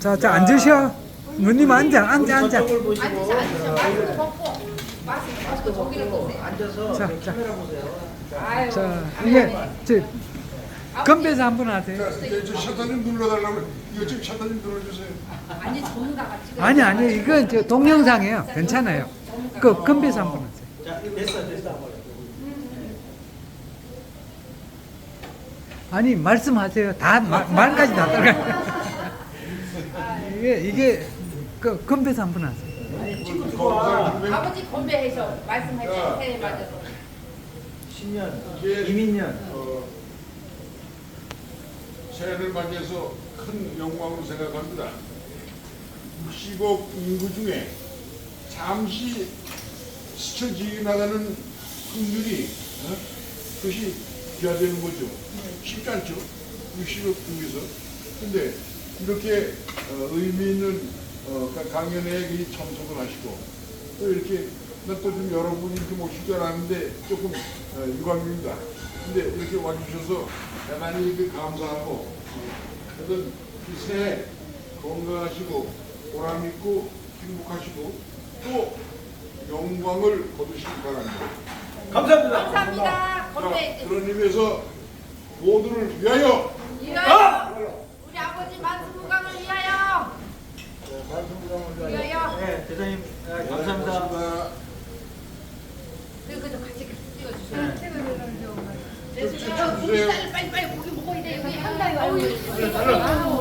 자, 자, 앉으셔. 누님 앉아, 앉아, 앉아. 저쪽을 보시고 앉으셔 앉으셔 마스크 벗고 마스크 벗고 저기를 보세요 앉아서 자, 저 자. 카메라 보세요. 아유 자, 이게, 저, 건배사 한 번 하세요. 저 셔터님 눌러달라고 이거 지금 셔터님 눌러주세요. 아니 전문가가 지금 아니, 아니, 이건 저 동영상이에요. 괜찮아요. 그 건배사 한 번 하세요. 자, 됐어, 됐어. 아니, 말씀하세요. 다, 말, 말까지 다 들어가요. 이게, 이게, 그 건배사 한 번 하세요. 아버지 건배해서 말씀하시죠 새해 맞아서 신년, 이게 이민년. 어, 새해를 맞이해서 큰 영광으로 생각합니다. 60억 인구 중에 잠시 스쳐 지나가는 확률이 어? 그것이 기하되는 거죠. 쉽지 않죠. 60억 중에서. 근데 이렇게 어, 의미 있는 어, 강연에 이 참석을 하시고 또 이렇게 나또좀 여러분이 이렇게 모실 줄 알았는데 조금 어, 유감입니다. 근데 이렇게 와주셔서 대단히 그 감사하고 하여튼 이 새해 건강하시고 보람 있고 행복하시고 또 영광을 거두시기 바랍니다. 감사합니다. 감사합니다 자, 건배 그런 의미에서 모두를 위하여. 위하여. 우리 아버지 만수무강을 위하여. 위하여. 네, 대장님, 네, 감사합니다. 그리고 좀 같이 찍어주세요. 네. 찍어주세요 좀 고기 잘 빨리 빨리 고기 먹어야 돼. 여기 한다요. 달라.